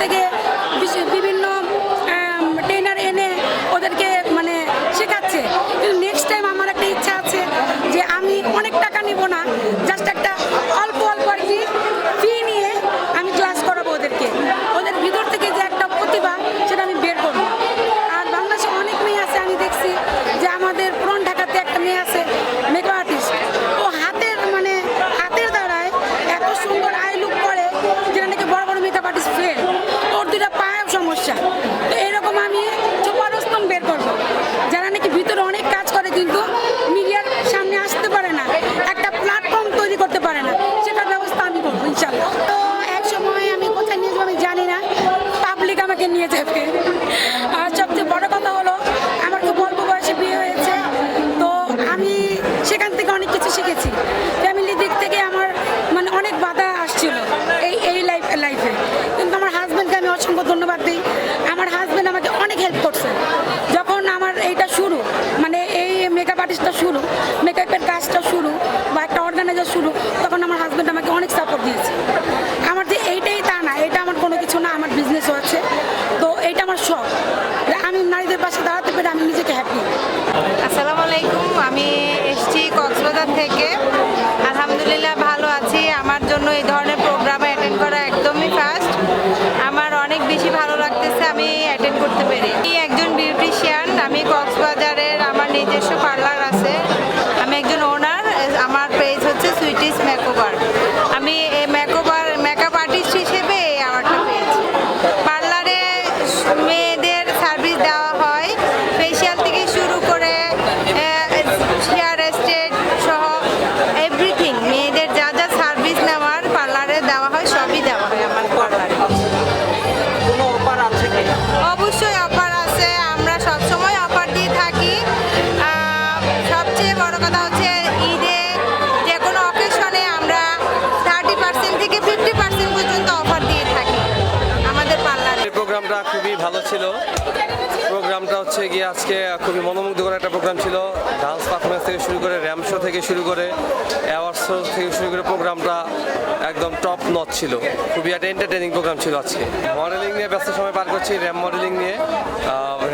থেকে বিভিন্ন না, আমার বিজনেসও আছে। তো এটা আমার শখ। আমি নারীদের পাশে দাঁড়াতে পেরে আমি নিজেকে হ্যাপি আসসালামু আলাইকুম, আমি এসছি কক্সবাজার থেকে। আলহামদুলিল্লাহ ভালো আছি। আমার জন্য এই ধরনের প্রোগ্রাম অ্যাটেন্ড করা একদমই ফার্স্ট আমার অনেক বেশি ভালো লাগতেছে, আমি অ্যাটেন্ড করতে পেরে। করতে গিয়ে আজকে খুবই মনোমুগ্ধকর একটা প্রোগ্রাম ছিল। ডান্স পারফরমেন্স থেকে শুরু করে র্যাম শো থেকে শুরু করে অ্যাওয়ার্ড শো থেকে শুরু করে প্রোগ্রামটা একদম টপ নট ছিল। খুবই একটা এন্টারটেনিং প্রোগ্রাম ছিল আজকে। মডেলিং নিয়ে ব্যস্ত সময় পার করছি, র্যাম মডেলিং নিয়ে।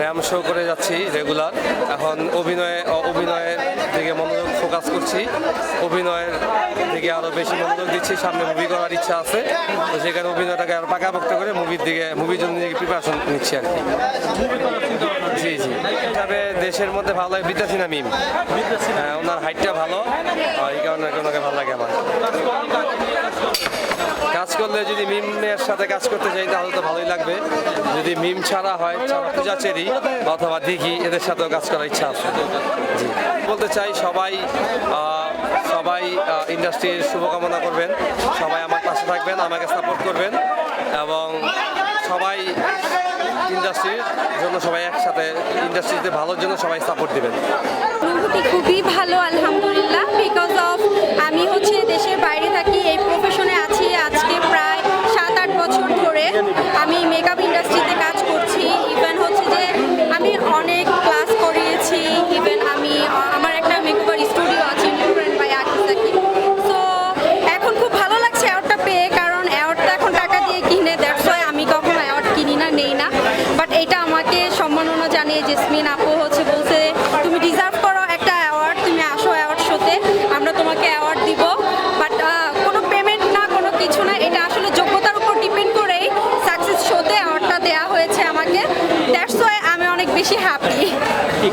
র্যাম শো করে যাচ্ছি রেগুলার এখন অভিনয়ে অভিনয়ের দিকে মনোযোগ ফোকাস করছি। অভিনয়ের দিকে আরও বেশি মনোযোগ দিচ্ছি। সামনে মুভি করার ইচ্ছা আছে। তো সেখানে অভিনয়টাকে আর পাকা ভক্ত করে মুভির দিকে মুভির জন্য নিজেকে প্রিপারেশন নিচ্ছি আর কি। জি জি। তবে দেশের মধ্যে ভালো লাগে বিদ্যা সিনা মিম হ্যাঁ, ওনার হাইটটা ভালো। এই কারণে ওনাকে ভালো লাগে আমার। কাজ করলে যদি মিমের সাথে কাজ করতে চাই তাহলে তো ভালোই লাগবে। যদি মিম ছাড়া হয় পূজা চেরি অথবা দিঘি, এদের সাথেও কাজ করার ইচ্ছা আছে। জি। বলতে চাই, সবাই সবাই ইন্ডাস্ট্রির শুভকামনা করবেন। সবাই আমার পাশে থাকবেন, আমাকে সাপোর্ট করবেন এবং সবাই ইন্ডাস্ট্রির জন্য সবাই একসাথে, ইন্ডাস্ট্রিতে ভালোর জন্য সবাই সাপোর্ট দিবেন। অনুভূতি খুবই ভালো, আলহামদুলিল্লাহ। বিকজ অফ আমি হচ্ছে দেশের বাইরে থাকি, এই প্রফেশনে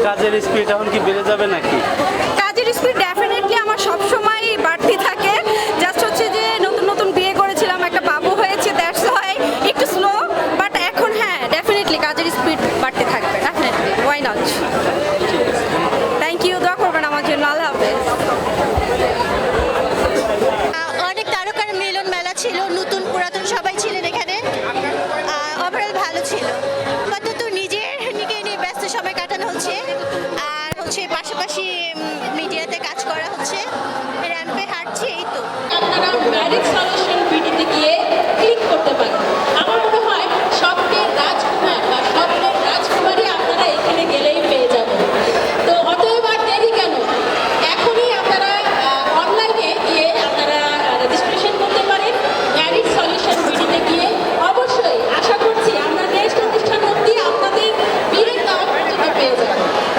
কাজের স্পিড এখন কি বেড়ে যাবে নাকি? কাজের স্পিড ম্যারিজ সলিউশন ভিডিওতে গিয়ে ক্লিক করতে পারেন।